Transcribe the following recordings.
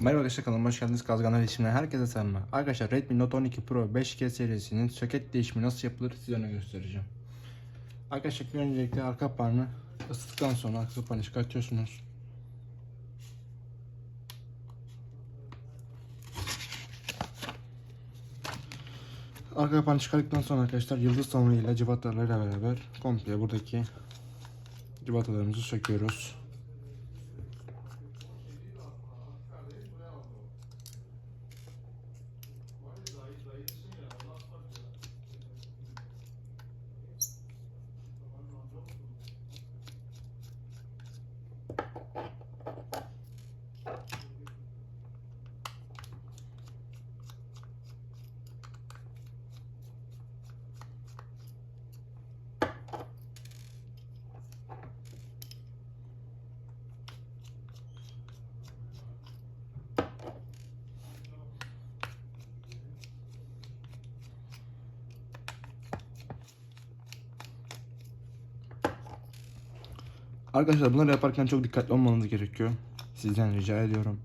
Merhaba arkadaşlar kanalıma hoş geldiniz. Kazganlar isimler herkese selamlar. Arkadaşlar Redmi Note 12 Pro 5G serisinin soket değişimi nasıl yapılır size onu göstereceğim. Arkadaşlar ilk öncelikle arka kapağını ısıttıktan sonra arka kapağını çıkartıyorsunuz. Arka kapağını çıkarttıktan sonra arkadaşlar yıldız tavanıyla cıvatalarıyla beraber komple buradaki cıvatalarımızı söküyoruz. Arkadaşlar bunları yaparken çok dikkatli olmanız gerekiyor. Sizden rica ediyorum.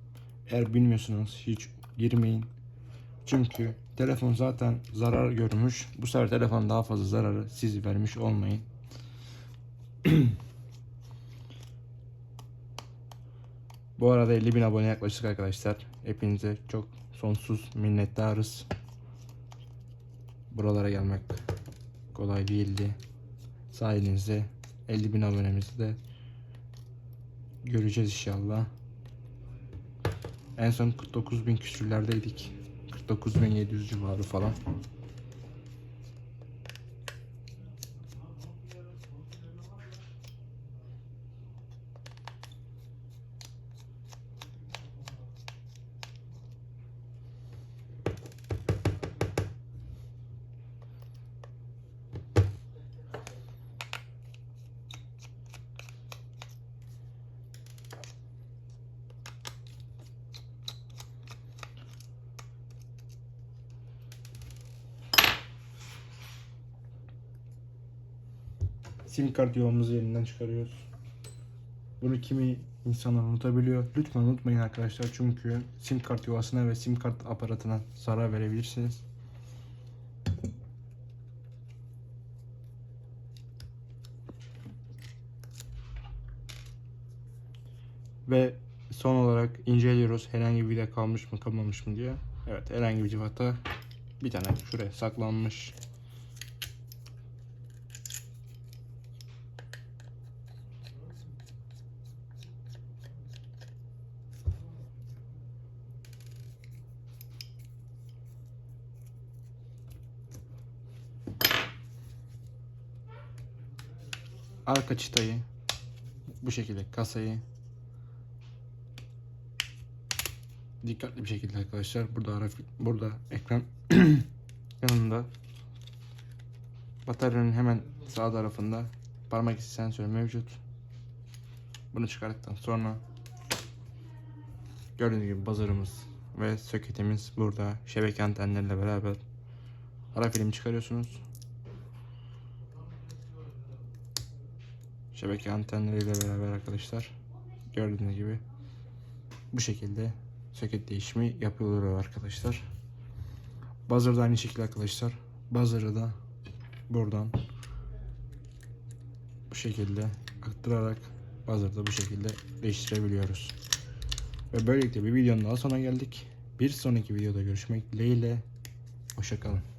Eğer bilmiyorsunuz hiç girmeyin. Çünkü telefon zaten zarar görmüş. Bu sefer telefon daha fazla zararı siz vermiş olmayın. Bu arada 50 bin abone yaklaştık arkadaşlar. Hepinize çok sonsuz minnettarız. Buralara gelmek kolay değildi. Sayenizde 50 bin abonemizi de göreceğiz inşallah. En son 49 bin küsürlerdeydik. 49 bin 700 civarı falan. Sim kart yuvamızı yerinden çıkarıyoruz. Bunu kimi insanlar unutabiliyor. Lütfen unutmayın arkadaşlar çünkü sim kart yuvasına ve sim kart aparatına zarar verebilirsiniz. Ve son olarak inceliyoruz herhangi bir vida kalmış mı kalmamış mı diye. Evet herhangi bir civata bir tane şuraya saklanmış. Arka çıtayı bu şekilde kasayı dikkatli bir şekilde arkadaşlar. Burada ara, burada ekran yanında. Bataryanın hemen sağ tarafında parmak izi sensörü mevcut. Bunu çıkarttıktan sonra gördüğünüz gibi buzzer'ımız ve soketimiz burada. Şebeke antenlerle beraber ara film çıkarıyorsunuz şebeke antenleriyle beraber arkadaşlar gördüğünüz gibi bu şekilde soket değişimi yapılıyor arkadaşlar. Buzzer'da aynı şekilde arkadaşlar. Buzzer'ı da buradan bu şekilde aktırarak buzzer'da bu şekilde değiştirebiliyoruz. Ve böylelikle bir videonun daha sonuna geldik. Bir sonraki videoda görüşmek dileğiyle. Hoşçakalın.